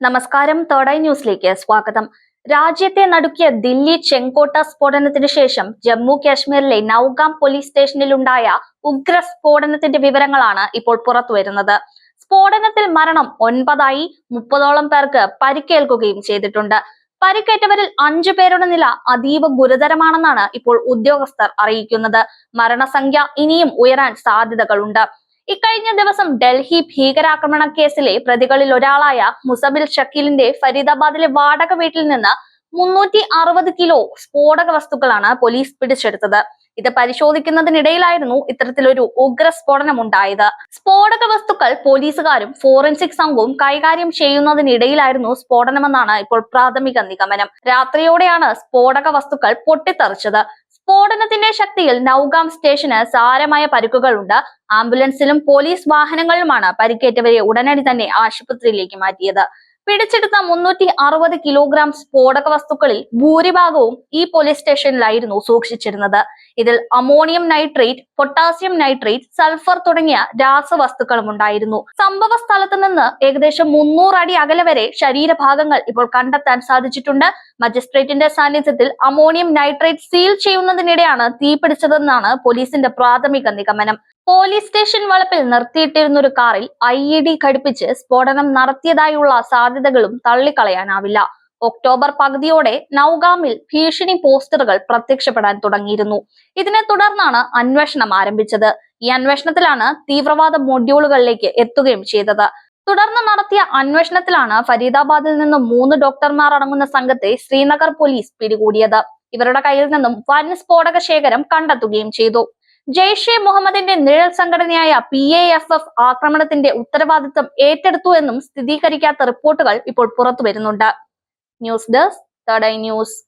നമസ്കാരം തേർഡൈ ന്യൂസിലേക്ക് സ്വാഗതം. രാജ്യത്തെ നടുക്കിയ ദില്ലി ചെങ്കോട്ട സ്ഫോടനത്തിന് ശേഷം ജമ്മു കാശ്മീരിലെ നൌഗാം പോലീസ് സ്റ്റേഷനിലുണ്ടായ ഉഗ്ര സ്ഫോടനത്തിന്റെ വിവരങ്ങളാണ് ഇപ്പോൾ പുറത്തുവരുന്നത്. സ്ഫോടനത്തിൽ മരണം ഒൻപതായി മുപ്പതോളം പേർക്ക് പരിക്കേൽക്കുകയും ചെയ്തിട്ടുണ്ട്. പരിക്കേറ്റവരിൽ അഞ്ചു പേരുടെ നില അതീവ ഗുരുതരമാണെന്നാണ് ഇപ്പോൾ ഉദ്യോഗസ്ഥർ അറിയിക്കുന്നത്. മരണസംഖ്യ ഇനിയും ഉയരാൻ സാധ്യതകളുണ്ട്. ഇക്കഴിഞ്ഞ ദിവസം ഡൽഹി ഭീകരാക്രമണ കേസിലെ പ്രതികളിൽ ഒരാളായ മുസബിൽ ഷക്കീലിന്റെ ഫരീദാബാദിലെ വാടക വീട്ടിൽ നിന്ന് മുന്നൂറ്റി അറുപത് കിലോ സ്ഫോടക വസ്തുക്കളാണ് പോലീസ് പിടിച്ചെടുത്തത്. ഇത് പരിശോധിക്കുന്നതിനിടയിലായിരുന്നു ഇത്തരത്തിലൊരു ഉഗ്ര സ്ഫോടനം ഉണ്ടായത്. സ്ഫോടക വസ്തുക്കൾ പോലീസുകാരും ഫോറൻസിക് സംഘവും കൈകാര്യം ചെയ്യുന്നതിനിടയിലായിരുന്നു സ്ഫോടനമെന്നാണ് ഇപ്പോൾ പ്രാഥമിക നിഗമനം. രാത്രിയോടെയാണ് സ്ഫോടക വസ്തുക്കൾ പൊട്ടിത്തെറിച്ചത്. സ്ഫോടനത്തിന്റെ ശക്തിയിൽ നൌഗാം സ്റ്റേഷന് സാരമായ പരിക്കുകളുണ്ട്. ആംബുലൻസിലും പോലീസ് വാഹനങ്ങളിലുമാണ് പരിക്കേറ്റവരെ ഉടനടി തന്നെ ആശുപത്രിയിലേക്ക് മാറ്റിയത്. പിടിച്ചെടുത്ത മുന്നൂറ്റി അറുപത് കിലോഗ്രാം സ്ഫോടക വസ്തുക്കളിൽ ഭൂരിഭാഗവും ഈ പോലീസ് സ്റ്റേഷനിലായിരുന്നു സൂക്ഷിച്ചിരുന്നത്. ഇതിൽ ammonium nitrate potassium nitrate sulphur തുടങ്ങിയ രാസവസ്തുക്കളും ഉണ്ടായിരുന്നു. സംഭവ സ്ഥലത്ത് നിന്ന് ഏകദേശം മുന്നൂറ് അടി അകലെ വരെ ശരീരഭാഗങ്ങൾ ഇപ്പോൾ കണ്ടെത്താൻ സാധിച്ചിട്ടുണ്ട്. മജിസ്ട്രേറ്റിന്റെ സാന്നിധ്യത്തിൽ അമോണിയം നൈട്രേറ്റ് സീൽ ചെയ്യുന്നതിനിടെയാണ് തീ പിടിച്ചതെന്നാണ് പോലീസിന്റെ പ്രാഥമിക നിഗമനം. പോലീസ് സ്റ്റേഷൻ വളപ്പിൽ നിർത്തിയിട്ടിരുന്ന ഒരു കാറിൽ ഐ ഇ ഘടിപ്പിച്ച് സ്ഫോടനം നടത്തിയതായുള്ള സാധ്യതകളും തള്ളിക്കളയാനാവില്ല. ഒക്ടോബർ പകുതിയോടെ നൌഗാമിൽ ഭീഷണി പോസ്റ്ററുകൾ പ്രത്യക്ഷപ്പെടാൻ തുടങ്ങിയിരുന്നു. ഇതിനെ തുടർന്നാണ് അന്വേഷണം ആരംഭിച്ചത്. ഈ അന്വേഷണത്തിലാണ് തീവ്രവാദ മൊഡ്യൂളുകളിലേക്ക് എത്തുകയും ചെയ്തത്. തുടർന്ന് നടത്തിയ അന്വേഷണത്തിലാണ് ഫരീദാബാദിൽ നിന്നും മൂന്ന് ഡോക്ടർമാർ അടങ്ങുന്ന സംഘത്തെ ശ്രീനഗർ പോലീസ് പിടികൂടിയത്. ഇവരുടെ കയ്യിൽ നിന്നും വൻ സ്ഫോടക ശേഖരം കണ്ടെത്തുകയും ചെയ്തു. ജെയ്ഷെ മുഹമ്മദിന്റെ നിഴൽ സംഘടനയായ പി എ എഫ് എഫ് ആക്രമണത്തിന്റെ ഉത്തരവാദിത്തം ഏറ്റെടുത്തു എന്നും സ്ഥിരീകരിക്കാത്ത റിപ്പോർട്ടുകൾ ഇപ്പോൾ പുറത്തു വരുന്നുണ്ട് ന്യൂസ് ഡെസ്ക് തേർഡ് ന്യൂസ്.